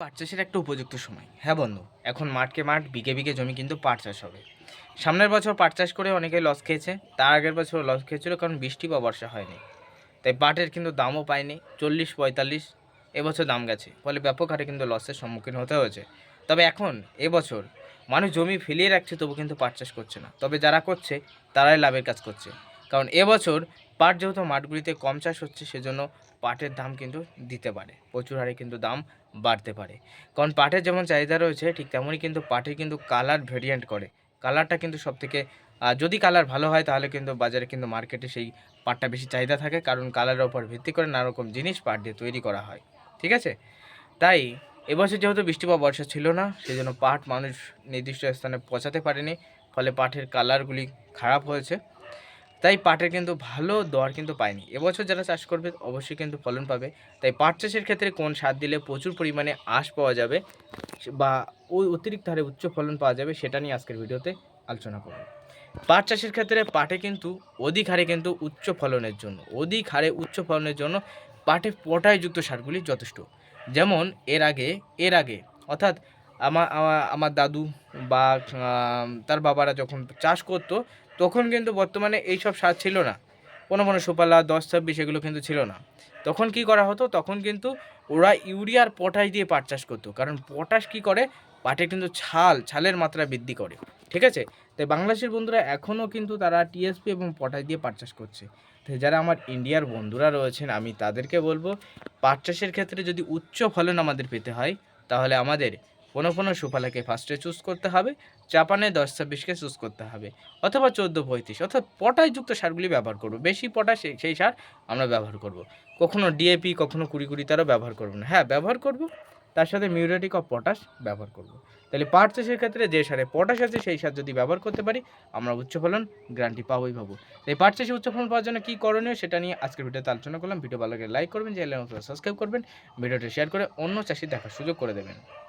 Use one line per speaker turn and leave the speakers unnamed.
পাট চাষের একটা উপযুক্ত সময়। হ্যাঁ বন্ধু, এখন মাঠকে মাঠ, বিঘে বিঘে জমি কিন্তু পাট চাষ হবে। সামনের বছর পাট চাষ করে অনেকেই লস খেয়েছে, তার আগের বছর লস খেয়েছিল কারণ বৃষ্টি বা বর্ষা হয়নি। তাই পাটের কিন্তু দামও পায়নি, চল্লিশ পঁয়তাল্লিশ, এবছর দাম গেছে। ফলে ব্যাপক হারে কিন্তু লসের সম্মুখীন হতে হয়েছে। তবে এখন, এবছর, মানুষ জমি ফেলিয়ে রাখছে তবু কিন্তু পাট চাষ করছে না। তবে যারা করছে, তারাই লাভের কাজ করছে। কারণ এবছর পাট যেহেতু মাঠগুলিতে কম চাষ হচ্ছে, সেজন্য পাটের দাম কিন্তু দিতে পারে। প্রচুর হারে কিন্তু দাম বাড়তে পারে। কারণ পাটের যেমন চাহিদা রয়েছে, ঠিক তেমনই কিন্তু পাটের কিন্তু কালার ভেরিয়েন্ট করে। কালারটা কিন্তু সব থেকে যদি কালার ভালো হয়, তাহলে কিন্তু বাজারে কিন্তু মার্কেটে সেই পাটটা বেশি চাহিদা থাকে। কারণ কালারের ওপর ভিত্তি করে নানা রকম জিনিস পাট দিয়ে তৈরি করা হয়। ঠিক আছে? তাই এবছর যেহেতু বৃষ্টি বা বর্ষা ছিল না সেই জন্য পাট মানুষ নির্দিষ্ট স্থানে পৌঁছাতে পারেনি। ফলে পাটের কালারগুলি খারাপ হয়েছে। তাই পাটের কিন্তু ভালো দর কিন্তু পায়নি। এবছর যারা চাষ করবে অবশ্যই কিন্তু ফলন পাবে। তাই পাট চাষের ক্ষেত্রে কোন সার দিলে প্রচুর পরিমাণে আঁশ পাওয়া যাবে বা ওই অতিরিক্ত হারে উচ্চ ফলন পাওয়া যাবে সেটা নিয়ে আজকের ভিডিওতে আলোচনা করব। পাট চাষের ক্ষেত্রে পাটে কিন্তু অধিক হারে কিন্তু উচ্চ ফলনের জন্য, অধিক হারে উচ্চ ফলনের জন্য পাটে পটায়যুক্ত সারগুলি যথেষ্ট। যেমন এর আগে এর আগে অর্থাৎ আমার আমার- আমার দাদু বা তার বাবারা যখন চাষ করতো তখন কিন্তু বর্তমানে এইসব সার ছিল না। কোনো কোনো সুপালা, দশ ছাব্বিশ এগুলো কিন্তু ছিল না। তখন কি করা হতো? তখন কিন্তু ওরা ইউরিয়ার পটাশ দিয়ে পাট চাষ করতো। কারণ পটাশ কি করে? পাটে কিন্তু ছাল, ছালের মাত্রা বৃদ্ধি করে। ঠিক আছে? তাই বাংলাদেশের বন্ধুরা এখনও কিন্তু তারা টিএসপি এবং পটাশ দিয়ে পাট চাষ করছে। তো যারা আমার ইন্ডিয়ার বন্ধুরা রয়েছেন, আমি তাদেরকে বলব, পাট চাষের ক্ষেত্রে যদি উচ্চ ফলন আমাদের পেতে হয়, তাহলে আমাদের কোনো কোনো সুফলাকে ফার্স্টে চুজ করতে হবে, জাপানে দশ ছাব্বিশকে চুজ করতে হবে, অথবা চোদ্দ পঁয়ত্রিশ, অর্থাৎ পটাশযুক্ত সারগুলি ব্যবহার করব। বেশি পটাশ সেই- সার আমরা ব্যবহার করব। কখনো ডিএপি কখনো কুড়ি কুড়ি তারও ব্যবহার করব না। হ্যাঁ ব্যবহার করব, তার সাথে মিউরেটিক অফ পটাশ ব্যবহার করব। তাহলে পাট চাষের ক্ষেত্রে যে সারে পটাশ আছে, সেই সার যদি ব্যবহার করতে পারি, আমরা উচ্চ ফলন গ্যারান্টি পাবোই পাবো তাই পাট চাষে উচ্চ ফলন পাওয়ার জন্য কী করণীয় সেটা নিয়ে আজকের ভিডিওতে আলোচনা করলাম। ভিডিও ভালো লাগলে লাইক করবেন চ্যানেল সাবস্ক্রাইব করবেন। ভিডিওটি শেয়ার করে অন্য চাষি দেখার সুযোগ করে দেবেন।